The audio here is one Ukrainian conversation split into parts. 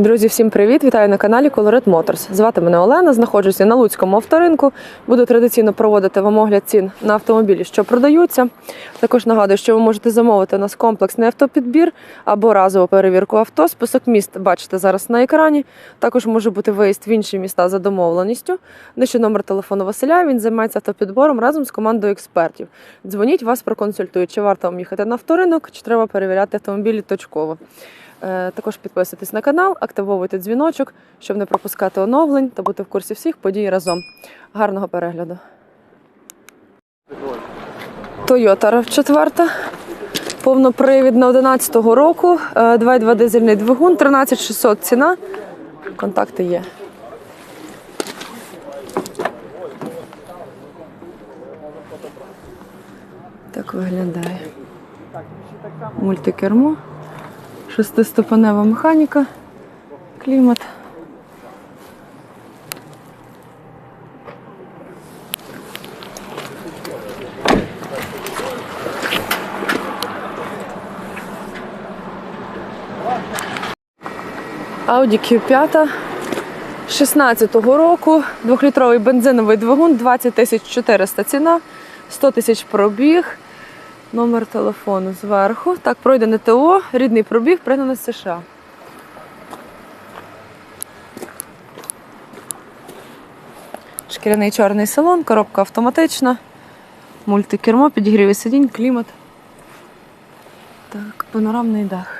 Друзі, всім привіт! Вітаю на каналі Colored Motors. Звати мене Олена. Знаходжуся на Луцькому авторинку. Буду традиційно проводити вам огляд цін на автомобілі, що продаються. Також нагадую, що ви можете замовити у нас комплексний автопідбір або разову перевірку авто. Список міст бачите зараз на екрані. Також може бути виїзд в інші міста за домовленістю. Нижче номер телефону Василя. Він займається автопідбором разом з командою експертів. Дзвоніть, вас проконсультують, чи варто вам їхати на авторинок, чи треба перевіряти автомобілі точково. Е, Також підписуйтесь на канал, активовуйте дзвіночок, щоб не пропускати оновлень та бути в курсі всіх подій разом. Гарного перегляду. Toyota RAV4. Повнопривідна 11-го року. е, 2,2 дизельний двигун, 13600 ціна. Контакти є. Так виглядає. Мультикермо. Шестиступенева механіка, клімат. Audi Q5 16-го року, двохлітровий бензиновий двигун, 20 тисяч 400 ціна, 100 тисяч пробіг. Номер телефону зверху. Так, пройдене ТО, рідний пробіг, пригнане з США. Шкіряний чорний салон, коробка автоматична, мультикермо, підігріві сидінь, клімат. Так, панорамний дах.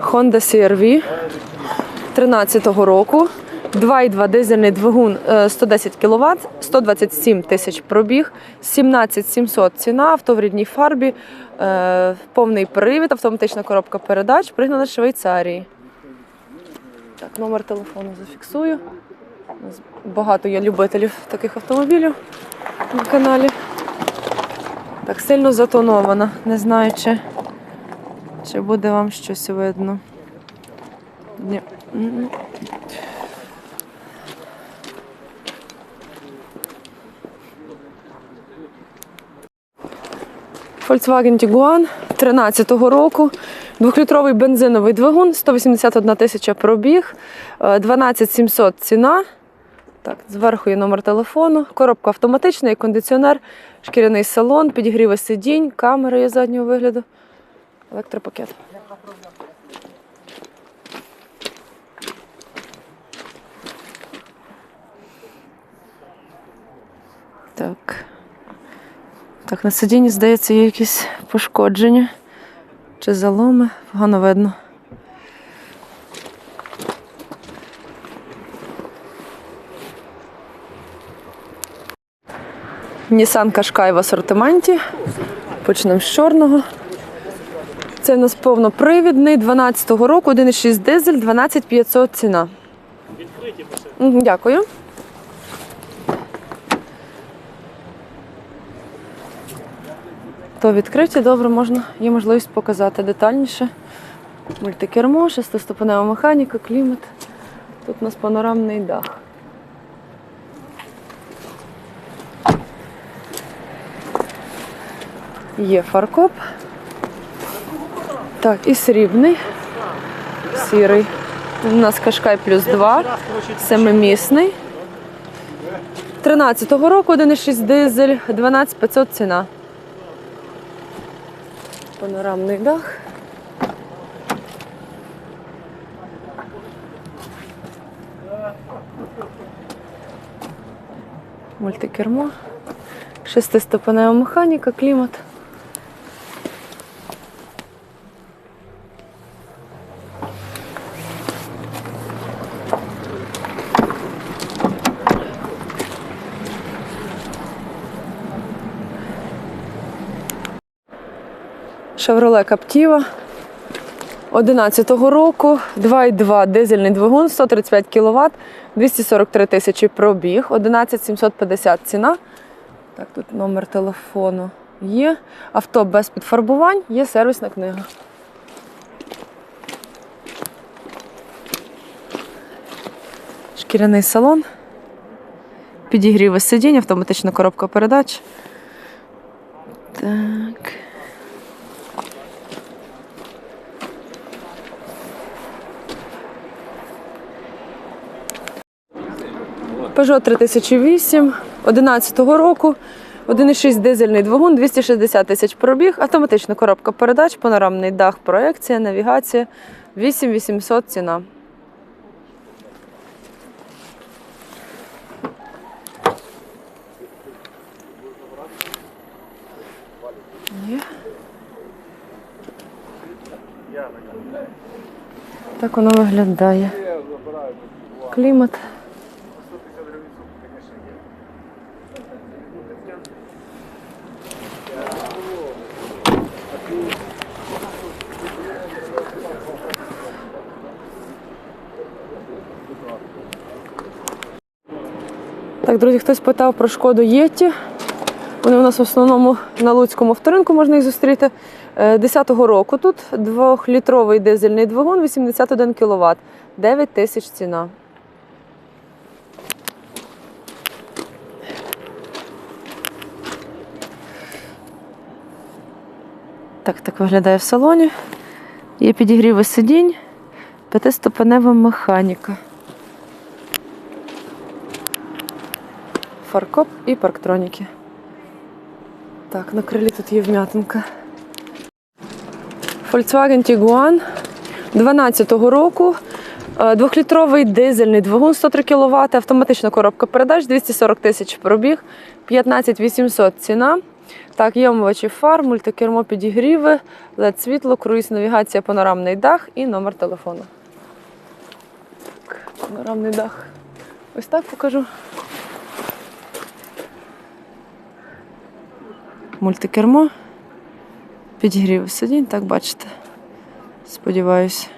Honda CR-V 13-го року. 2,2 дизельний двигун е, 110 кВт, 127 тисяч пробіг, 17 700 ціна, авто в рідній фарбі, е, повний привід, автоматична коробка передач, пригнана Швейцарії. Так, номер телефону зафіксую. Багато є любителів таких автомобілів на каналі. Так, сильно затонована. Не знаю, чи, чи буде вам щось видно. Ні. Volkswagen Tiguan 13-го року. Двохлітровий бензиновий двигун, 181 тисяча пробіг, е, 12 700 ціна. Так, зверху є номер телефону, коробка автоматична, і кондиціонер, шкіряний салон, підігріви сидінь, камери є заднього вигляду, електропакет. Так. Так, на сидінні, здається, є якісь пошкодження чи заломи. Погано видно. Nissan Qashqai в асортименті. Почнемо з чорного. Це у нас повнопривідний 12-го року, 1,6 дизель, 12500 ціна. Дякую. То відкриті, добре, можна, є можливість показати детальніше. Мультикермо, шестиступенева механіка, клімат. Тут у нас панорамний дах. Є фаркоп. Так, і срібний, сірий. У нас кашкай плюс 2, семимісний. 13-го року 1,6 дизель, 12500 ціна. Панорамний дах. Мультикермо. Шестиступенева механіка, клімат. Chevrolet Captiva 11-го року, 2,2 дизельний двигун, 135 кВт, 243 тисячі пробіг, 11 750 ціна. Так, тут номер телефону є. Авто без підфарбувань, є сервісна книга. Шкіряний салон, підігріви сидінь, автоматична коробка передач. Peugeot 3008 11 року. 1,6 дизельний двигун, 260 тисяч пробіг, автоматична коробка передач, панорамний дах, проекція, навігація, 8800 ціна. Так воно виглядає. Клімат. Так, друзі, хтось питав про шкоду Єті. Вони у нас в основному на Луцькому вторинку можна їх зустріти. Е, 10-го року тут двохлітровий дизельний двигун, 81 кВт, 9 тисяч ціна. Так, так виглядає в салоні. Є підігріви сидінь, п'ятиступенева механіка. Фаркоп і парктроніки. Так, на крилі тут є вм'ятинка. Volkswagen Tiguan 12-го року. Е, Двохлітровий дизельний двигун 103 кВт, автоматична коробка передач, 240 тисяч пробіг, 15 800 ціна. Так, є омивачі фар, мультикермо підігріви, led світло, круїз, навігація, панорамний дах і номер телефону. Панорамний дах. Ось так покажу. Мультикермо. Підігрів сидінь, так бачите. Сподіваюсь.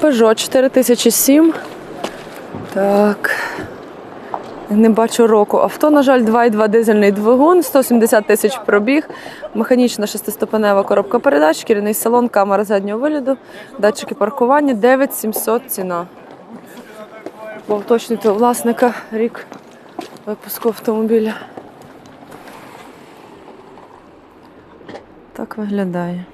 Peugeot 4007. Так. Не бачу року. Авто, на жаль, 2,2 дизельний двигун, 170 тисяч пробіг, механічна шестиступенева коробка передач, шкіряний салон, камера заднього вигляду, датчики паркування, 9700 ціна. Бо уточнити у власника рік випуску автомобіля. Так виглядає.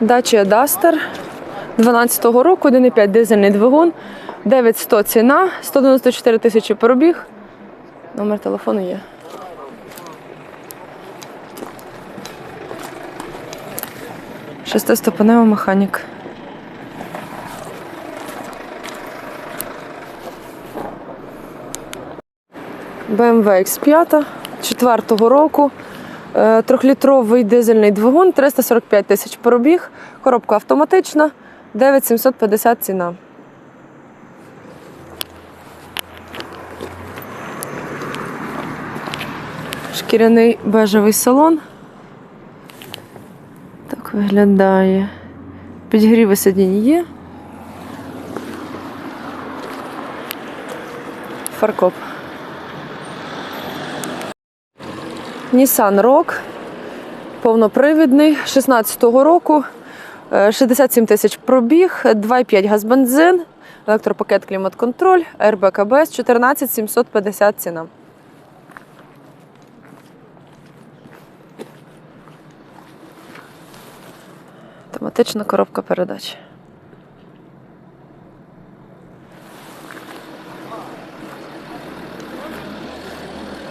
Dacia Duster 12-го року, 1,5 дизельний двигун, 9100 ціна, 194 тисячі пробіг. Номер телефону є. Шестиступенева механік. BMW X5 4-го року. Е, Трьохлітровий дизельний двигун, 345 тисяч пробіг, коробка автоматична, 9750 ціна. Шкіряний бежевий салон. Так виглядає. Підігріви сидінь є. Фаркоп. Nissan Rogue, повнопривідний, 16-го року, е, 67 тисяч пробіг, 2,5 газ бензин, електропакет клімат-контроль, РБК АБС, 14 750 ціна. Автоматична коробка передач.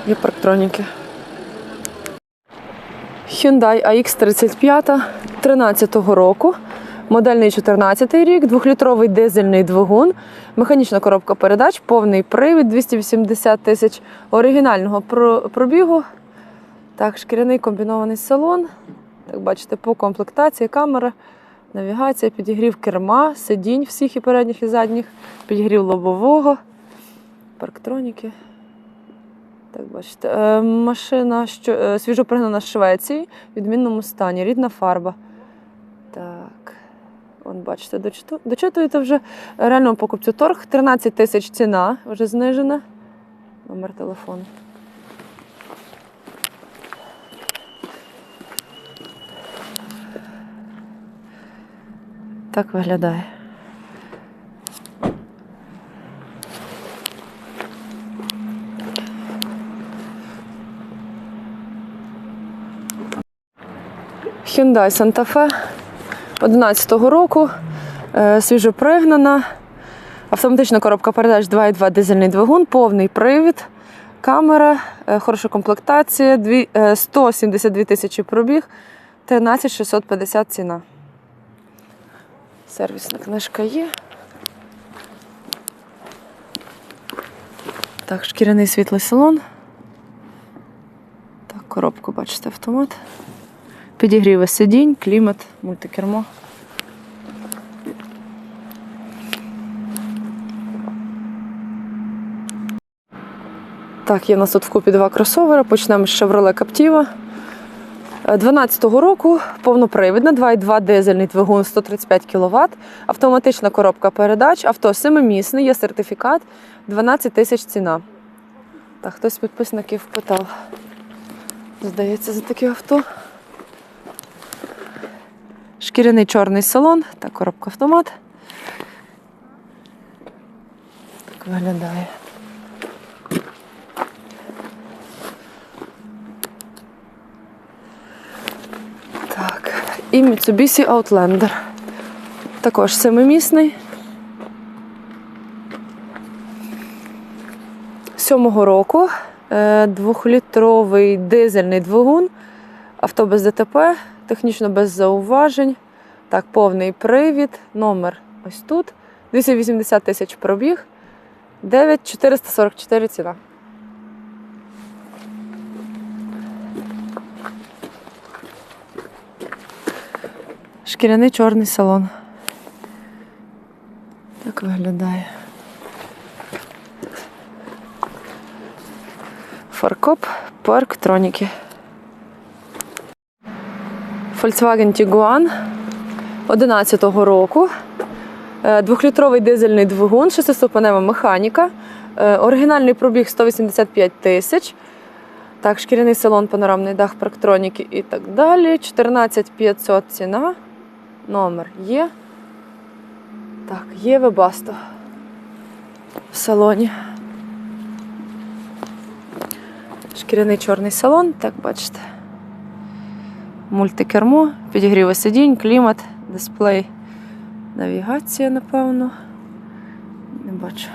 Є парктроніки. Hyundai AX35 13-го року. Модельний 14 рік, двохлітровий дизельний двигун, механічна коробка передач, повний привід, 280 тисяч оригінального пробігу. Так, шкіряний комбінований салон. Так, бачите, по комплектації камера, навігація, підігрів керма, сидінь всіх і передніх, і задніх, підігрів лобового, парктроніки. Так, бачите, е, машина що, е, свіжопригнана з Швеції в відмінному стані, рідна фарба. Так. Вон, бачите, дочиту, дочитуєте вже реальному покупцю торг. 13 тисяч ціна вже знижена. Номер телефону. Так виглядає. Hyundai Santa Fe 11-го року. Е, Свіжо пригнана. Автоматична коробка передач 2,2 дизельний двигун, повний привід, камера, е, хороша комплектація, е, 172 тисячі пробіг, 13 650 ціна. Сервісна книжка є. Так, шкіряний світлий салон. Так, коробку, бачите, автомат. Підігріви сидінь, клімат, мультикермо. Так, є в нас тут вкупі два кросовери. Почнемо з Chevrolet Captiva. Е, 12-го року повнопривідна, 2,2 дизельний двигун 135 кВт, автоматична коробка передач, авто семимісне, є сертифікат, 12 тисяч ціна. Так, хтось з підписників питав. Здається, за таке авто. Шкіряний чорний салон та коробка автомат. Так виглядає. Так, і Mitsubishi Outlander. Також семимісний. Сьомого року е, двохлітровий дизельний двигун, авто без ДТП, технічно без зауважень. Так, повний привід, номер ось тут. 280 тисяч пробіг, 9444 ціна. Шкіряний чорний салон. Так виглядає. Фаркоп по електроніки. Volkswagen Tiguan 11-го року. Е, Двохлітровий дизельний двигун, шестиступенева механіка. Е, Оригінальний пробіг 185 тисяч. Так, шкіряний салон, панорамний дах, парктроніки і так далі. 14 500 ціна. Номер є. Так, є вебасто в салоні. Шкіряний чорний салон, так бачите. Мультикермо, підігріви сидінь, клімат, дисплей, навігація, напевно. Не бачу.